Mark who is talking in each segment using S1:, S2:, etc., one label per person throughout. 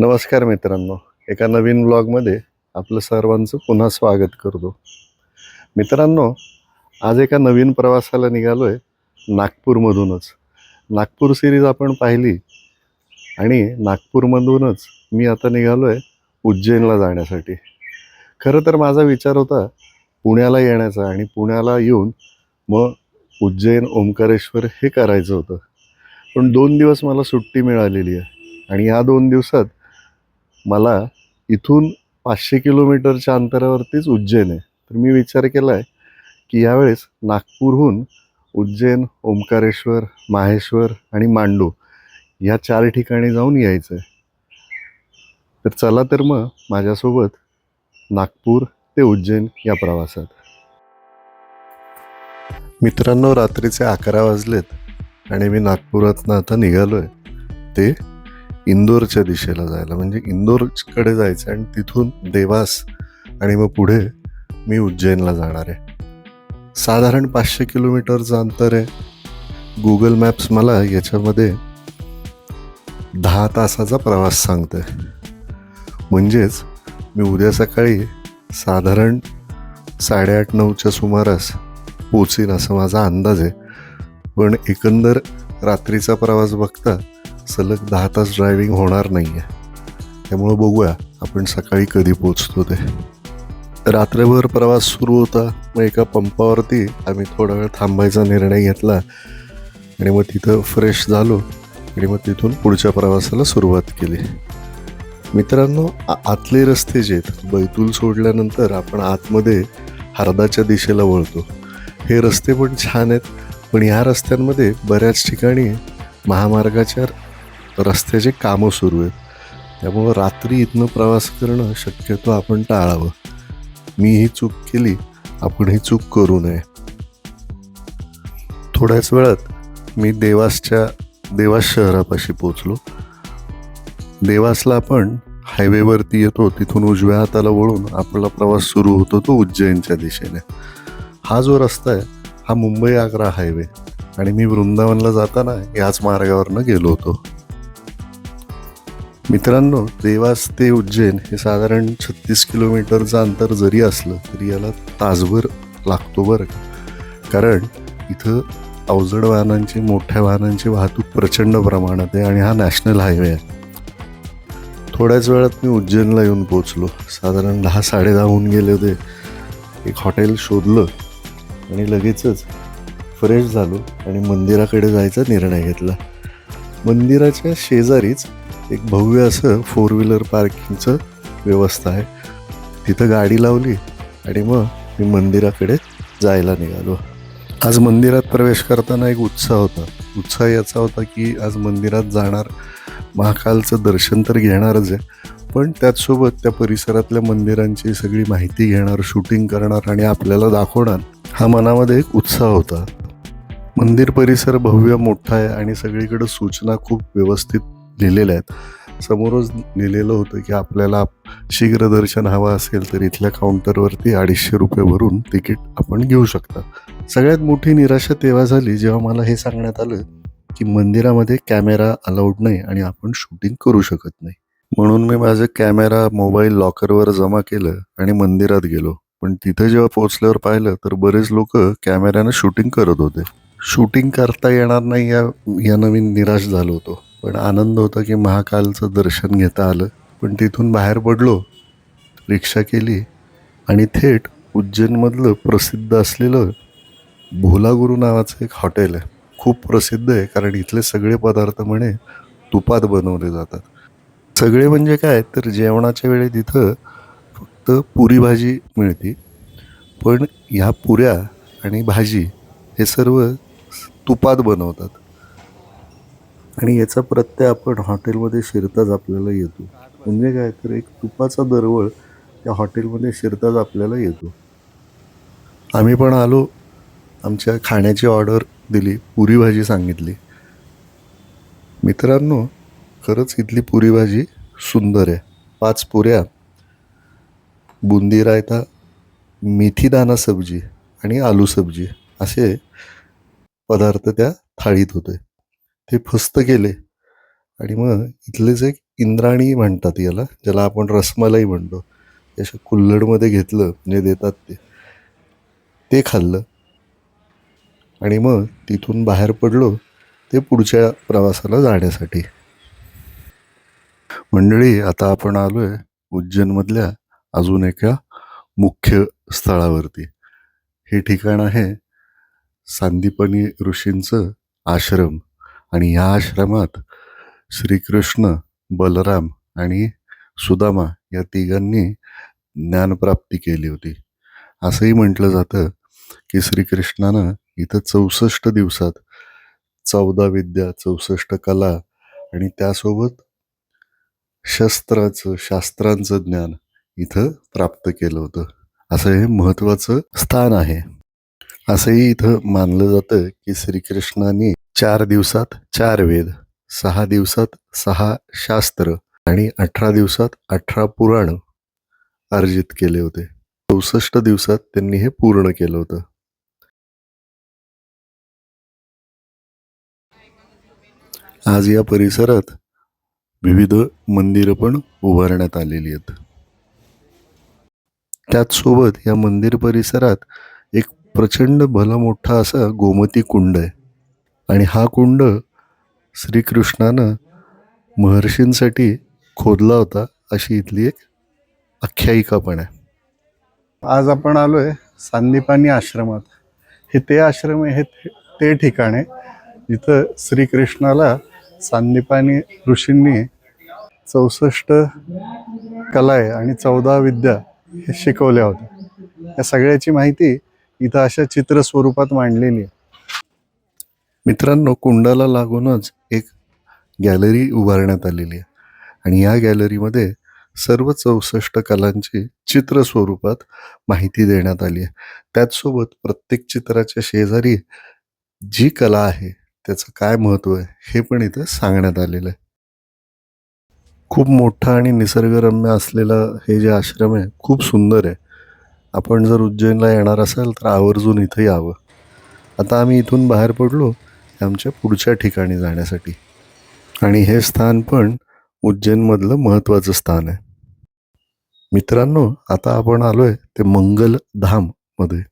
S1: नमस्कार मित्रांनो एका नवीन ब्लॉगमध्ये आपलं सर्वांचं पुन्हा स्वागत करतो. मित्रांनो आज एका नवीन प्रवासाला निघालो आहे नागपूरमधूनच. नागपूर सिरीज आपण पाहिली आणि नागपूरमधूनच मी आता निघालो आहे उज्जैनला जाण्यासाठी. खरं तर माझा विचार होता पुण्याला येण्याचा आणि पुण्याला येऊन मग उज्जैन ओंकारेश्वर हे करायचं होतं. पण दोन दिवस मला सुट्टी मिळालेली आहे आणि या दोन दिवसात मला इथून पाचशे किलोमीटरच्या अंतरावरतीच उज्जैन आहे. तर मी विचार केला आहे की यावेळेस नागपूरहून उज्जैन ओंकारेश्वर माहेश्वर आणि मांडू या चार ठिकाणी जाऊन यायचं आहे तर चला तर मग माझ्यासोबत नागपूर ते उज्जैन या प्रवासात. मित्रांनो रात्रीचे अकरा वाजलेत आणि मी नागपुरातनं आता निघालो आहे ते इंदोरच्या दिशेला जायला. म्हणजे इंदोरकडे जायचं आणि तिथून देवास आणि मग पुढे मी उज्जैनला जाणार आहे. साधारण पाचशे किलोमीटरचं अंतर आहे. गुगल मॅप्स मला याच्यामध्ये दहा तासाचा प्रवास सांगतोय. म्हणजेच मी उद्या सकाळी साधारण साडेआठ नऊच्या सुमारास पोचीन असा माझा अंदाज आहे. पण एकंदर रात्रीचा प्रवास बघता सलग दहा तास ड्रायव्हिंग होणार नाही आहे त्यामुळं बघूया आपण सकाळी कधी पोचतो ते. रात्रभर प्रवास सुरू होता मग एका पंपावरती आम्ही थोडा वेळ थांबायचा निर्णय घेतला आणि मग तिथं फ्रेश झालो आणि मग तिथून पुढच्या प्रवासाला सुरुवात केली. मित्रांनो आतले रस्ते जे आहेत बैतूल सोडल्यानंतर आपण आतमध्ये हरदाच्या दिशेला वळतो. हे रस्ते पण छान आहेत पण ह्या रस्त्यांमध्ये बऱ्याच ठिकाणी महामार्गाच्या रस्त्याचे कामं सुरू आहेत. त्यामुळं रात्री इथनं प्रवास करणं शक्यतो आपण टाळावं. मी ही चूक केली आपण ही चूक करू नये. थोड्याच वेळात मी देवासच्या देवास शहरापाशी पोचलो देवासला आपण हायवेवरती येतो तिथून उजव्या हाताला वळून आपला प्रवास सुरू होतो तो उज्जैनच्या दिशेने. हा जो रस्ता आहे हा मुंबई आग्रा हायवे. आणि मी वृंदावनला जाताना याच मार्गावरनं गेलो होतो. मित्रांनो देवास ते उज्जैन हे साधारण छत्तीस किलोमीटरचं अंतर जरी असलं तरी याला तासभर लागतो बरं का? कारण इथं अवजड वाहनांची मोठ्या वाहनांची वाहतूक प्रचंड प्रमाणात आहे आणि हा नॅशनल हायवे आहे. थोड्याच वेळात मी उज्जैनला येऊन पोचलो साधारण दहा साडेदहा होऊन गेले होते. एक हॉटेल शोधलं आणि लगेचच फ्रेश झालो आणि मंदिराकडे जायचा निर्णय घेतला. मंदिराच्या शेजारीच एक भव्य असं फोर व्हीलर पार्किंगचं व्यवस्था आहे. तिथं गाडी लावली आणि मग मी मंदिराकडे जायला निघालो. आज मंदिरात प्रवेश करताना एक उत्साह होता. उत्साह याचा होता की आज मंदिरात जाणार महाकालचं दर्शन तर घेणारच आहे पण त्याचसोबत त्या परिसरातल्या मंदिरांची सगळी माहिती घेणार शूटिंग करणार आणि आपल्याला दाखवणार हा मनामध्ये एक उत्साह होता. मंदिर परिसर भव्य मोठा आहे आणि सगळीकडे सूचना खूप व्यवस्थित लिहिलेल्या आहेत. समोरच लिहिलेलं होतं की आपल्याला शीघ्र दर्शन हवं असेल तर इथल्या काउंटरवरती अडीचशे रुपये भरून तिकीट आपण घेऊ शकता. सगळ्यात मोठी निराशा तेव्हा झाली जेव्हा मला हे सांगण्यात आलं की मंदिरामध्ये कॅमेरा अलाउड नाही आणि आपण शूटिंग करू शकत नाही. म्हणून मी माझं कॅमेरा मोबाईल लॉकरवर जमा केलं आणि मंदिरात गेलो. पण तिथे जेव्हा पोहोचल्यावर पाहिलं तर बरेच लोक कॅमेऱ्यानं शूटिंग करत होते. शूटिंग करता येणार नाही या या नवीन निराश झालो होतो. पण आनंद होता की महाकालचं दर्शन घेता आलं. पण तिथून बाहेर पडलो रिक्षा केली आणि थेट उज्जैनमधलं प्रसिद्ध असलेलं भोलागुरू नावाचं एक हॉटेल आहे. खूप प्रसिद्ध आहे कारण इथले सगळे पदार्थ म्हणे तुपात बनवले जातात. सगळे म्हणजे काय? तर जेवणाच्या वेळी तिथं फक्त पुरी भाजी मिळते. पण ह्या पुऱ्या आणि भाजी हे सर्व तुपात बनवतात. आणि याचा प्रत्यय आपण हॉटेलमध्ये शिरताच आपल्याला येतो. म्हणजे काय तर एक तुपाचा दरवळ त्या हॉटेलमध्ये शिरताच आपल्याला येतो. आम्ही पण आलो. आमच्या खाण्याची ऑर्डर दिली. पुरी भाजी सांगितली. मित्रांनो खरंच इथली पुरी भाजी सुंदर आहे. पाच पुऱ्या बुंदी रायता मेथीदाना सब्जी आणि आलू सब्जी असे पदार्थ त्या थाळीत होते. ते फस्त केले. आणि मग इथलेच एक इंद्राणी म्हणतात याला ज्याला आपण रसमलाई म्हणतो. ते अशा कुल्हडमध्ये घेतलं म्हणजे देतात ते. ते खाल्लं. आणि मग तिथून बाहेर पडलो ते पुढच्या प्रवासाला जाण्यासाठी. मंडळी आता आपण आलोय उज्जैनमधल्या अजून एका मुख्य स्थळावरती. हे ठिकाण आहे सांदीपनी ऋषींचं आश्रम. आणि या आश्रमात श्रीकृष्ण बलराम आणि सुदामा या तिघांनी ज्ञानप्राप्ती केली होती. असंही म्हटलं जातं की श्रीकृष्णानं इथं चौसष्ट दिवसात चौदा विद्या चौसष्ट कला आणि त्यासोबत शस्त्राचं शास्त्रांचं ज्ञान इथं प्राप्त केलं होतं. असं हे महत्त्वाचं स्थान आहे. असंही इथं मानलं जातं की श्रीकृष्णाने चार दिवसात चार वेद सहा दिवसात सहा शास्त्र आणि अठरा दिवसात अठरा पुराण अर्जित केले होते. चौसष्ट दिवसात त्यांनी हे पूर्ण केलं होतं. आज या परिसरात विविध मंदिरं पण उभारण्यात आलेली आहेत. त्याचसोबत या मंदिर परिसरात एक प्रचंड भला मोठा असा गोमती कुंड आहे. आणि हा कुंड श्रीकृष्णानं महर्षींसाठी खोदला होता अशी इथली एक आख्यायिका पण आहे. आज आपण आलो आहे सांदीपानी आश्रमात. हे ते आश्रम आहे हे ते- ते ठिकाण आहे जिथं श्रीकृष्णाला सांदीपानी ऋषींनी चौसष्ट कला आहे आणि चौदा विद्या हे शिकवल्या होत्या. या सगळ्याची माहिती इथं अशा चित्र स्वरूपात मांडलेली आहे. मित्रांनो कुंडाला लागूनच एक गॅलरी उभारण्यात आलेली आहे. आणि या गॅलरीमध्ये सर्व चौसष्ट कलांची चित्र स्वरूपात माहिती देण्यात आली आहे. त्याचसोबत प्रत्येक चित्राच्या शेजारी जी कला आहे त्याचं काय महत्त्व आहे हे पण इथं सांगण्यात आलेलं आहे. खूप मोठा आणि निसर्गरम्य असलेलं हे जे आश्रम आहे खूप सुंदर आहे. आपण जर उज्जैनला येणार असाल तर आवर्जून इथं यावं. आता आम्ही इथून बाहेर पडलो आमच्या पुढच्या ठिकाणी जाण्यासाठी. आणि हे स्थान पण उज्जैनमधलं महत्त्वाचं स्थान आहे. मित्रांनो आता आपण आलोय ते मंगलधाममध्ये.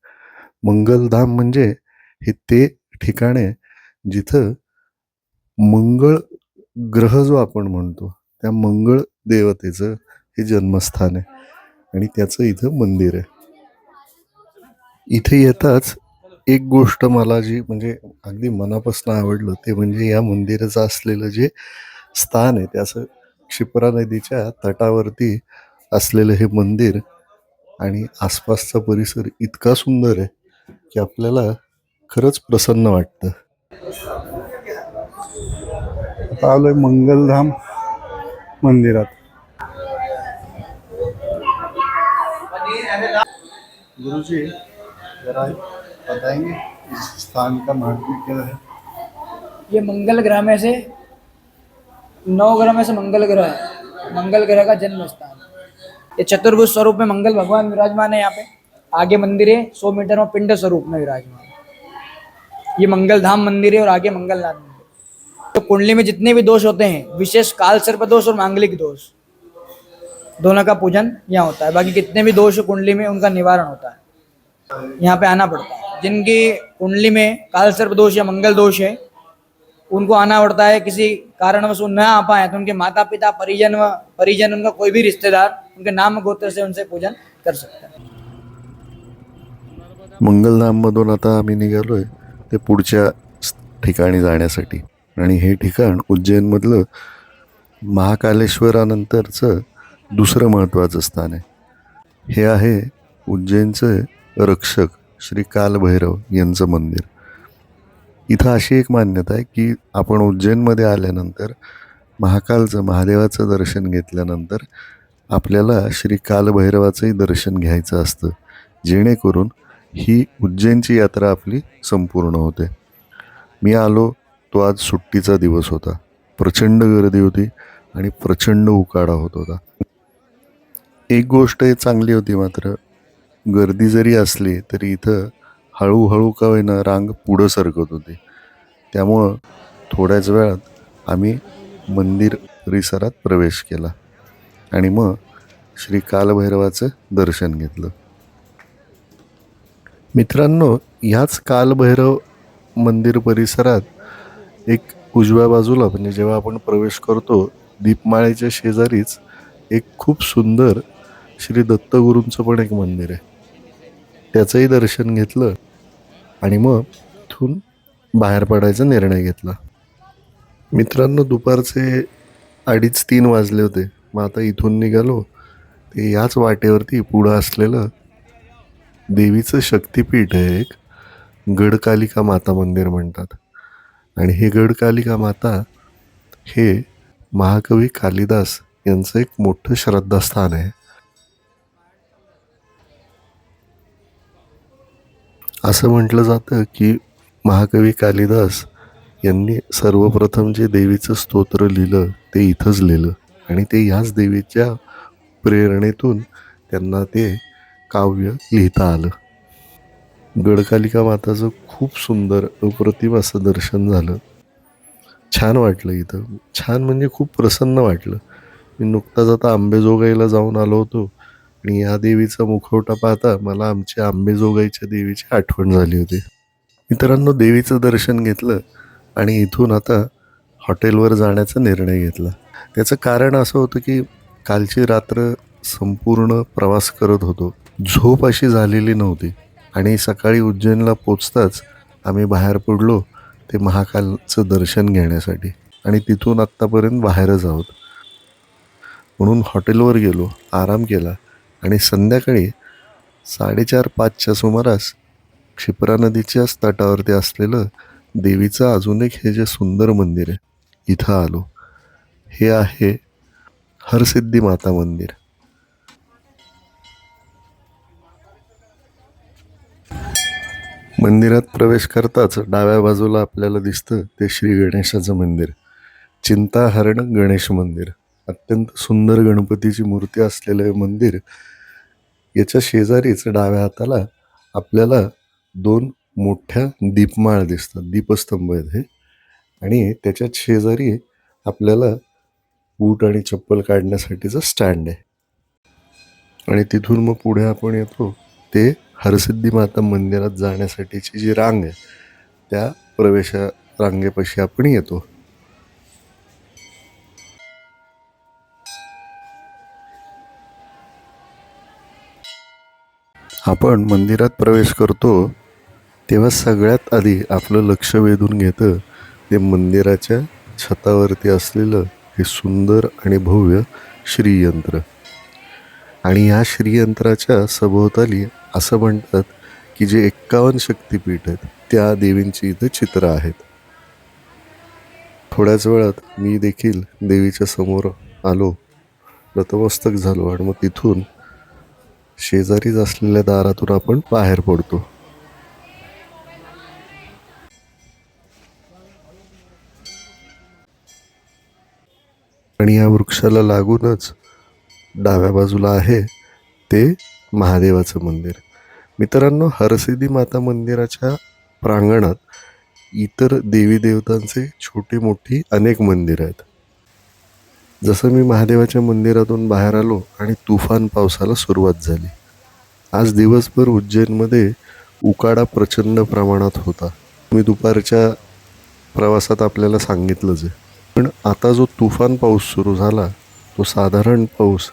S1: मंगलधाम म्हणजे हे ते ठिकाण आहे जिथं मंगळ ग्रह जो आपण म्हणतो त्या मंगळ देवतेचं हे जन्मस्थान आहे. आणि त्याचं इथं मंदिर आहे. इथे येताच एक गोष्ट मला जी म्हणजे अगदी मनापासून आवडलं ते म्हणजे या मंदिराचं असलेलं जे स्थान आहे ते असं क्षिप्रा नदीच्या तटावरती असलेलं हे मंदिर आणि आसपासचा परिसर इतका सुंदर आहे की आपल्याला खरंच प्रसन्न वाटतं. आता आलोय मंगलधाम मंदिरात. गुरुजी जरा बताएँगे इस स्थान का महत्व क्या है?
S2: ये मंगल ग्रह में से, नौ ग्रह में से मंगल ग्रह है। मंगल ग्रह का जन्म स्थान ये चतुर्भुज स्वरूप में मंगल भगवान विराजमान है यहाँ पे। आगे मंदिर है, सौ मीटर में पिंड स्वरूप में विराजमान ये मंगल धाम मंदिर है और आगे मंगलनाथ मंदिर तो कुंडली में जितने भी दोष होते हैं, विशेष काल सर्प दोष और मांगलिक दोष, दोनों का पूजन यहाँ होता है। बाकी कितने भी दोष कुंडली में उनका निवारण होता है। यहाँ पे आना पड़ता है। जिनकी कुंडली में काल सर्प दोष या मंगल दोष है उनको आना पड़ता है। किसी कारणवश वो न आ पाए तो उनके माता पिता परिजन व परिजन उनका कोई भी रिश्तेदार उनके नाम गोत्र से उनसे पूजन कर सकता है।
S1: मंगलधाममधून आता आम्ही निघालोय ते पुढच्या ठिकाणी जाण्यासाठी. आणि हे ठिकाण उज्जैनमधलं महाकालेश्वरानंतरचं दुसरं महत्त्वाचं स्थान आहे. हे आहे उज्जैनचं रक्षक श्री कालभैरव यांचं मंदिर. इथं अशी एक मान्यता आहे की आपण उज्जैनमध्ये आल्यानंतर महाकालचं महादेवाचं दर्शन घेतल्यानंतर आपल्याला श्री कालभैरवाचंही दर्शन घ्यायचं असतं. जेणेकरून ही उज्जैनची यात्रा आपली संपूर्ण होते. मी आलो तो आज सुट्टीचा दिवस होता. प्रचंड गर्दी होती आणि प्रचंड उकाडा होत होता. एक गोष्ट चांगली होती मात्र गर्दी जरी असली तरी इथं हळूहळू का होईना रांग पुढं सरकत होती. त्यामुळं थोड्याच वेळात आम्ही मंदिर परिसरात प्रवेश केला आणि मग श्री कालभैरवाचं दर्शन घेतलं. मित्रांनो ह्याच कालभैरव मंदिर परिसरात एक उजव्या बाजूला म्हणजे जेव्हा आपण प्रवेश करतो दीपमाळेच्या शेजारीच एक खूप सुंदर श्री दत्तगुरूंचं पण एक मंदिर आहे. त्याचंही दर्शन घेतलं आणि मग तिथून बाहेर पडायचा निर्णय घेतला. मित्रांनो दुपारचे अडीच तीन वाजले होते. मग आता इथून निघालो. ते याच वाटेवरती पुढं असलेलं देवीचं शक्तिपीठ आहे एक. गडकालिका माता मंदिर म्हणतात. आणि हे गडकालिका माता हे महाकवी कालिदास यांचं एक मोठं श्रद्धास्थान आहे. असं म्हटलं जातं की महाकवी कालिदास यांनी सर्वप्रथम जे देवीचं स्तोत्र लिहिलं ते इथंच लिहिलं. आणि ते ह्याच देवीच्या प्रेरणेतून त्यांना ते काव्य लिहिता आलं. गडकालिका माताचं खूप सुंदर अप्रतिम असं दर्शन झालं. छान वाटलं इथं. छान म्हणजे खूप प्रसन्न वाटलं. मी नुकताच आता आंबेजोगाईला जाऊन आलो होतो. आणि या देवीचा मुखवटा पाहता मला आमच्या आंबेजोगाईच्या देवीची आठवण झाली होती. मित्रांनो देवीचं दर्शन घेतलं आणि इथून आता हॉटेलवर जाण्याचा निर्णय घेतला. त्याचं कारण असं होतं की कालची रात्र संपूर्ण प्रवास करत होतो. झोप अशी झालेली नव्हती आणि सकाळी उज्जैनला पोचताच आम्ही बाहेर पडलो ते महाकालचं दर्शन घेण्यासाठी आणि तिथून आत्तापर्यंत बाहेरच आहोत. म्हणून हॉटेलवर गेलो आराम केला. आणि संध्याकाळी साडेचार पाचच्या सुमारास क्षिप्रा नदीच्याच तटावरती असलेलं देवीचं अजून एक हे जे सुंदर मंदिर आहे इथं आलो. हे आहे हरसिद्धी माता मंदिर. मंदिरात प्रवेश करताच डाव्या बाजूला आपल्याला दिसतं ते श्री गणेशाचं मंदिर. चिंताहरण गणेश मंदिर. अत्यंत सुंदर गणपतीची मूर्ती असलेलं हे मंदिर याच्या शेजारीच डाव्या हाताला आपल्याला दोन मोठ्या दीपमाळ दिसतात दीपस्तंभ आहेत हे. आणि त्याच्या शेजारी आपल्याला बूट आणि चप्पल काढण्यासाठीचं स्टँड आहे. आणि तिथून मग पुढे आपण येतो ते हरसिद्धी माता मंदिरात जाण्यासाठीची जी रांग आहे त्या प्रवेशा रांगेपाशी आपण येतो. आपण मंदिरात प्रवेश करतो तेव्हा सगळ्यात आधी आपलं लक्ष वेधून घेतं ते मंदिराच्या छतावरती असलेलं हे सुंदर आणि भव्य श्रीयंत्र. आणि या श्रीयंत्राच्या सभोवताली असं म्हणतात की जे एक्कावन्न शक्तिपीठ आहेत त्या देवींची इथं चित्र आहेत. थोड्याच वेळात मी देखील देवीच्या समोर आलो. नतमस्तक झालो आणि मग तिथून शेजारीच असलेल्या दारातून आपण बाहेर पडतो. आणि या वृक्षाला लागूनच डाव्या बाजूला आहे ते महादेवाचं मंदिर. मित्रांनो हरसिद्धी माता मंदिराच्या प्रांगणात इतर देवी देवतांचे छोटे मोठी अनेक मंदिरं आहेत. जसं मी महादेवाच्या मंदिरातून बाहेर आलो आणि तुफान पावसाला सुरुवात झाली. आज दिवसभर उज्जैनमध्ये उकाडा प्रचंड प्रमाणात होता. मी दुपारच्या प्रवासात आपल्याला सांगितलंच आहे. पण आता जो तुफान पाऊस सुरू झाला तो साधारण पाऊस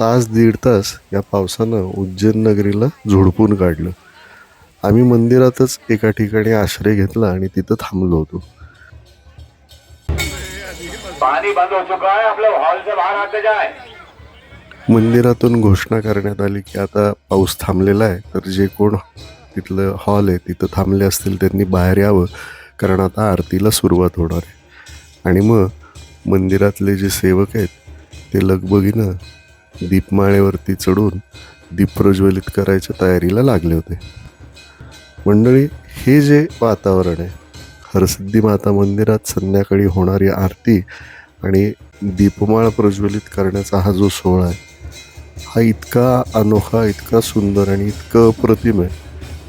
S1: तास दीड तास या पावसानं उज्जैन नगरीला झोडपून काढलं. आम्ही मंदिरातच एका ठिकाणी आश्रय घेतला आणि तिथं थांबलो होतो.
S3: पानी बंद हो चुका है आप लोग हॉल से बाहर आते जाए
S1: मंदिरातून घोषणा करण्यात आली की आता पाऊस थांबलेला आहे तर जे कोण तिथलं हॉल आहे तिथं थांबले असतील त्यांनी बाहेर यावं कारण आता आरतीला सुरुवात होणार आहे. आणि मग मंदिरातले जे सेवक आहेत ते लगबगीनं दीपमाळेवरती चढून दीप प्रज्वलित करायच्या तयारीला लागले होते. मंडळी हे जे वातावरण आहे हरसिद्धी माता मंदिरात संध्याकाळी होणारी आरती आणि दीपमाळ प्रज्वलित करण्याचा हा जो सोहळा आहे हा इतका अनोखा इतका सुंदर आणि इतकं अप्रतिम आहे.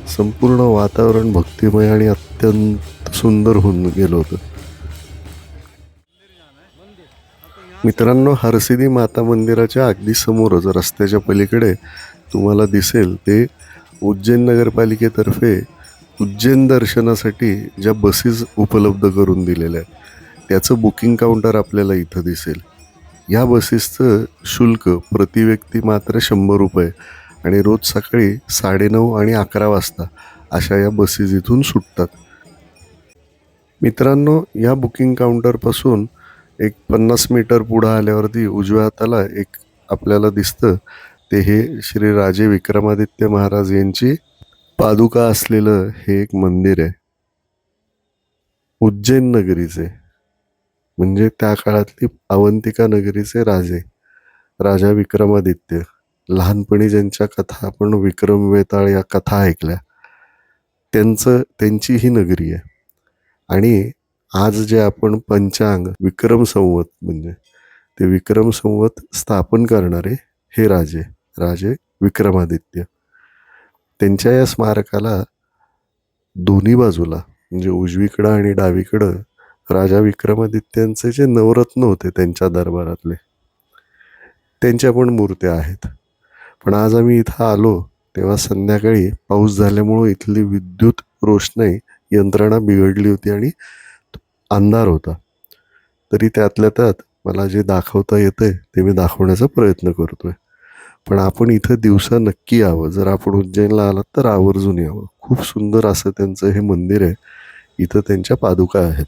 S1: संपूर्ण वातावरण भक्तिमय आणि अत्यंत सुंदर होऊन गेलं होतं. मित्रांनो हरसिदी माता मंदिराच्या अगदी समोरच रस्त्याच्या पलीकडे तुम्हाला दिसेल ते उज्जैन नगरपालिकेतर्फे उज्जैन दर्शनासाठी ज्या बसेस उपलब्ध करून दिलेल्या आहेत त्याचं बुकिंग काउंटर आपल्याला इथं दिसेल. या बसेसचं शुल्क प्रति व्यक्ती मात्र शंभर रुपये आणि रोज सकाळी साडेनऊ आणि अकरा वाजता अशा या बसेस इथून सुटतात. मित्रांनो या बुकिंग काउंटरपासून एक पन्नास मीटर पुढं आल्यावरती उजव्या हाताला एक आपल्याला दिसतं. ते हे श्री राजे विक्रमादित्य महाराज यांची पादुका असलेलं हे एक मंदिर आहे. उज्जैन नगरीचे. म्हणजे त्या काळातली अवंतिका नगरीचे राजे राजा विक्रमादित्य. लहानपणी ज्यांच्या कथा आपण विक्रम वेताळ या कथा ऐकल्या त्यांचं त्यांची ही नगरी आहे. आणि आज जे आपण पंचांग विक्रम संवत म्हणजे ते विक्रम संवत स्थापन करणारे हे राजे राजे विक्रमादित्य. त्यांच्या या स्मारकाला दोन्ही बाजूला म्हणजे उजवीकडं आणि डावीकडं राजा विक्रमादित्यांचे जे नवरत्न होते त्यांच्या दरबारातले त्यांच्या पण मूर्त्या आहेत. पण आज आम्ही इथं आलो तेव्हा संध्याकाळी पाऊस झाल्यामुळं इथली विद्युत रोषणाई यंत्रणा बिघडली होती आणि अंधार होता. तरी त्यातल्या त्यात मला जे दाखवता येतंय ते मी दाखवण्याचा प्रयत्न करतोय. पण आपण इथं दिवसा नक्की यावं. जर आपण उज्जैनला आलात तर आवर्जून यावं. खूप सुंदर असं त्यांचं हे मंदिर आहे. इथं त्यांच्या पादुका आहेत.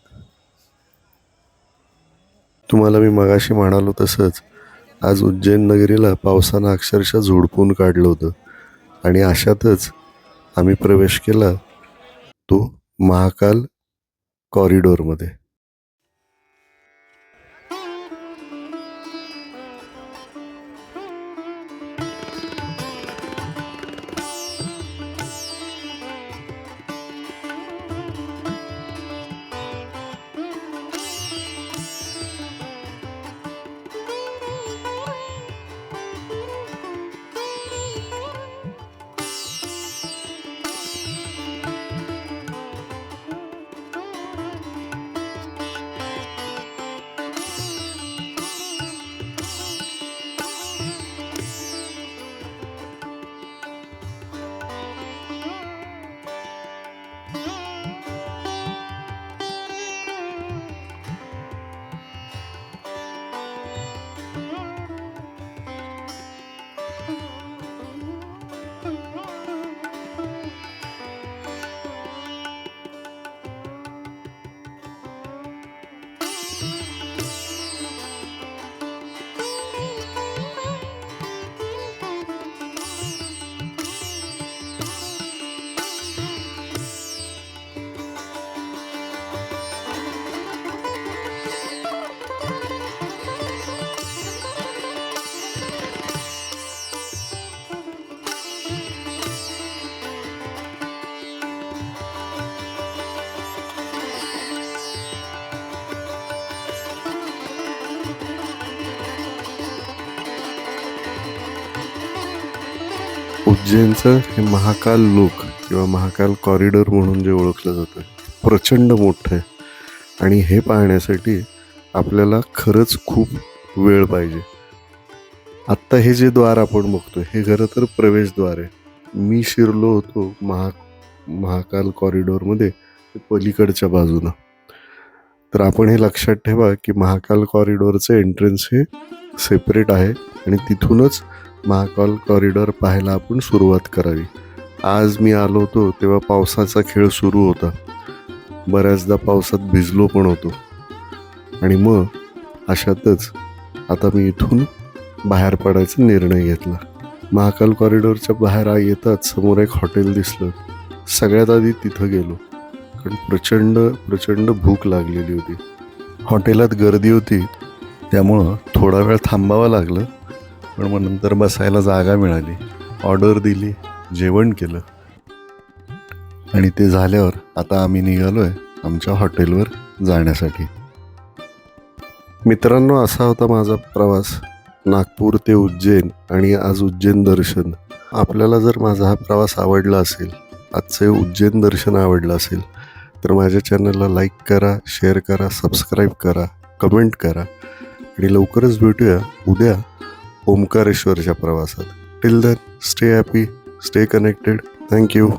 S1: तुम्हाला मी मगाशी म्हणालो तसंच. आज उज्जैन नगरीला पावसानं अक्षरशः झोडपून काढलं होतं. आणि अशातच आम्ही प्रवेश केला तो महाकाल कॉरिडॉरमध्ये. उज्जैनचं हे महाकाल लोक किंवा महाकाल कॉरिडॉर म्हणून जे ओळखलं जातं प्रचंड मोठं आहे. आणि हे पाहण्यासाठी आपल्याला खरंच खूप वेळ पाहिजे. आत्ता हे जे द्वार आपण बघतो हे खरं तर प्रवेशद्वार आहे. मी शिरलो होतो महा महाकाल कॉरिडॉरमध्ये पलीकडच्या बाजूनं. तर आपण हे लक्षात ठेवा की महाकाल कॉरिडॉरचं एंट्रन्स हे सेपरेट आहे आणि तिथूनच महाकाल कॉरिडॉर पाहायला आपण सुरुवात करावी. आज मी आलो होतो तेव्हा पावसाचा खेळ सुरू होता. बऱ्याचदा पावसात भिजलो पण होतो. आणि मग अशातच आता मी इथून बाहेर पडायचा निर्णय घेतला. महाकाल कॉरिडॉरच्या बाहेर येताच समोर एक हॉटेल दिसलं. सगळ्यात आधी तिथं गेलो. कारण प्रचंड प्रचंड भूक लागलेली होती. हॉटेलात गर्दी होती. त्यामुळं थोडा वेळ थांबावं लागलं. पण मग नंतर बसायला जागा मिळाली. ऑर्डर दिली जेवण केलं. आणि ते झाल्यावर आता आम्ही निघालो आहे आमच्या हॉटेलवर जाण्यासाठी. मित्रांनो असा होता माझा प्रवास. नागपूर ते उज्जैन आणि आज उज्जैन दर्शन. आपल्याला जर माझा हा प्रवास आवडला असेल आजचं उज्जैन दर्शन आवडलं असेल तर माझ्या चॅनलला लाईक करा शेअर करा सबस्क्राईब करा कमेंट करा. आणि लवकरच भेटूया उद्या ओंकारेश्वरच्या प्रवासात. Till then stay happy stay connected thank you